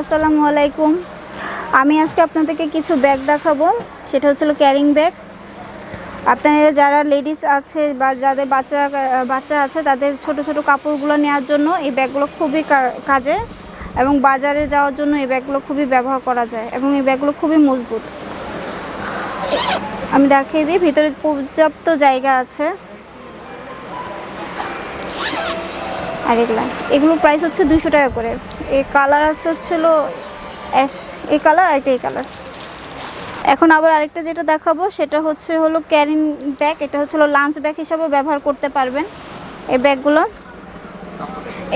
আসসালামু আলাইকুম। আমি আজকে আপনাদেরকে কিছু ব্যাগ দেখাবো। সেটা হচ্ছিল ক্যারিং ব্যাগ আপনারা যারা লেডিস আছে বা যাদের বাচ্চা বাচ্চা আছে, তাদের ছোট ছোট কাপড়গুলো নেওয়ার জন্য এই ব্যাগগুলো খুবই কাজে এবং বাজারে যাওয়ার জন্য এই ব্যাগগুলো খুবই ব্যবহার করা যায় এবং এই ব্যাগগুলো খুবই মজবুত। আমি দেখিয়ে দিই, ভিতরে পর্যাপ্ত জায়গা আছে। আর এগুলা। এগুলোর প্রাইস হচ্ছে দুশো টাকা করে। এই কালার আছে হচ্ছিল অ্যাশ এই কালার আর একটা এই কালার এখন আবার আরেকটা যেটা দেখাবো সেটা হচ্ছে হলো ক্যারিং ব্যাগ এটা হচ্ছে হলো লাঞ্চ ব্যাগ হিসাবেও ব্যবহার করতে পারবেন এই ব্যাগগুলো।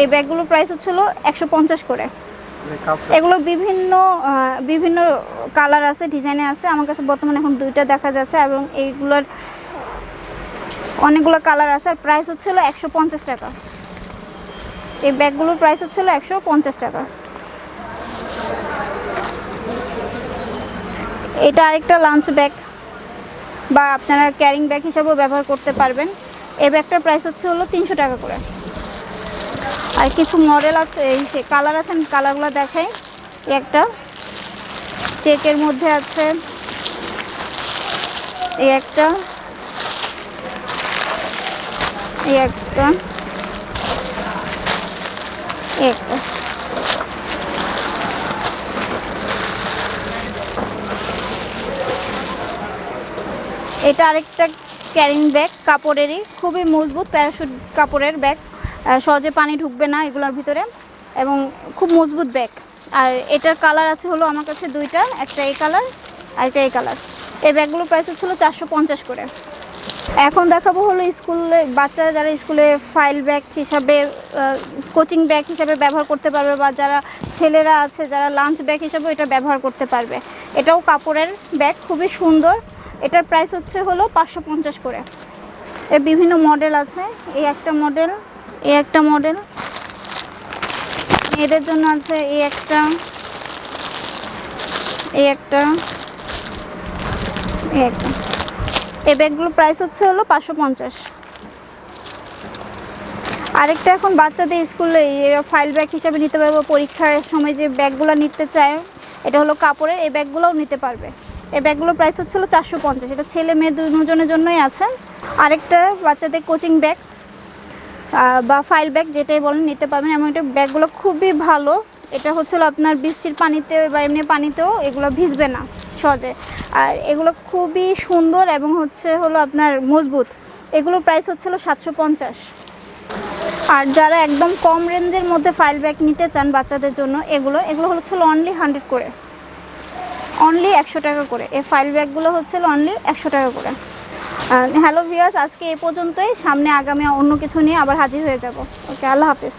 এই ব্যাগগুলোর প্রাইস হচ্ছে হলো একশো পঞ্চাশ করে। এগুলোর বিভিন্ন বিভিন্ন কালার আছে ডিজাইনে আছে। আমার কাছে বর্তমানে এখন দুইটা দেখা যাচ্ছে এবং এইগুলোর অনেকগুলো কালার আছে। আর প্রাইস হচ্ছে হলো একশো পঞ্চাশ টাকা। এই ব্যাগগুলোর প্রাইস হচ্ছিল একশো পঞ্চাশ টাকা। এটা আরেকটা লাঞ্চ ব্যাগ বা আপনারা ক্যারিং ব্যাগ হিসাবেও ব্যবহার করতে পারবেন। এই ব্যাগটার প্রাইস হচ্ছে হলো তিনশো টাকা করে। আর কিছু মডেল আছে, এই সে কালার আছে, আমি কালারগুলো দেখাই। একটা চেকের মধ্যে আছে। এই একটা এই একটা। এটা আরেকটা ক্যারিং ব্যাগ কাপড়েরই। খুবই মজবুত প্যারাশুট কাপড়ের ব্যাগ সহজে পানি ঢুকবে না এগুলোর ভিতরে। এবং খুব মজবুত ব্যাগ আর এটার কালার আছে হলো আমার কাছে দুইটা, একটা এই কালার আর একটা এই কালার এই ব্যাগগুলোর প্রাইস হচ্ছিল চারশো পঞ্চাশ করে। এখন দেখাবো হলো স্কুলে বাচ্চারা যারা স্কুলে ফাইল ব্যাগ হিসাবে কোচিং ব্যাগ হিসাবে ব্যবহার করতে পারবে বা যারা ছেলেরা আছে, যারা লাঞ্চ ব্যাগ হিসাবে এটা ব্যবহার করতে পারবে। এটাও কাপড়ের ব্যাগ খুবই সুন্দর। এটার প্রাইস হচ্ছে হলো পাঁচশো পঞ্চাশ করে। এর বিভিন্ন মডেল আছে। এই একটা মডেল এই একটা মডেল মেয়েদের জন্য আছে এই একটা এই একটা এই একটা। এই ব্যাগগুলোর প্রাইস হচ্ছে হলো পাঁচশো পঞ্চাশ। আরেকটা এখন বাচ্চাদের স্কুলে ফাইল ব্যাগ হিসাবে নিতে পারবে, পরীক্ষার সময় যে ব্যাগগুলো নিতে চায়, এটা হলো কাপড়ের, এই ব্যাগগুলোও নিতে পারবে। এই ব্যাগগুলোর প্রাইস হচ্ছে হলো চারশো পঞ্চাশ, এটা ছেলে মেয়ে দুজনের জন্যই আছে। আরেকটা বাচ্চাদের কোচিং ব্যাগ বা ফাইল ব্যাগ যেটাই বলেন, নিতে পারবেন। এমন এটা ব্যাগগুলো খুবই ভালো। এটা হচ্ছিল আপনার বৃষ্টির পানিতে বা এমনি পানিতেও এগুলো ভিজবে না সহজে। আর এগুলো খুবই সুন্দর এবং হচ্ছে হলো আপনার মজবুত। এগুলোর প্রাইস হচ্ছিল সাতশো পঞ্চাশ। আর যারা একদম কম রেঞ্জের মধ্যে ফাইল ব্যাগ নিতে চান বাচ্চাদের জন্য, এগুলো এগুলো হচ্ছিল অনলি হান্ড্রেড করে। অনলি একশো টাকা করে। এই ফাইল ব্যাগগুলো হচ্ছিল অনলি একশো টাকা করে। হ্যালো ভিউয়ার্স আজকে এ পর্যন্তই। সামনে আগামী অন্য কিছু নিয়ে আবার হাজির হয়ে যাব। ওকে আল্লাহ হাফিজ।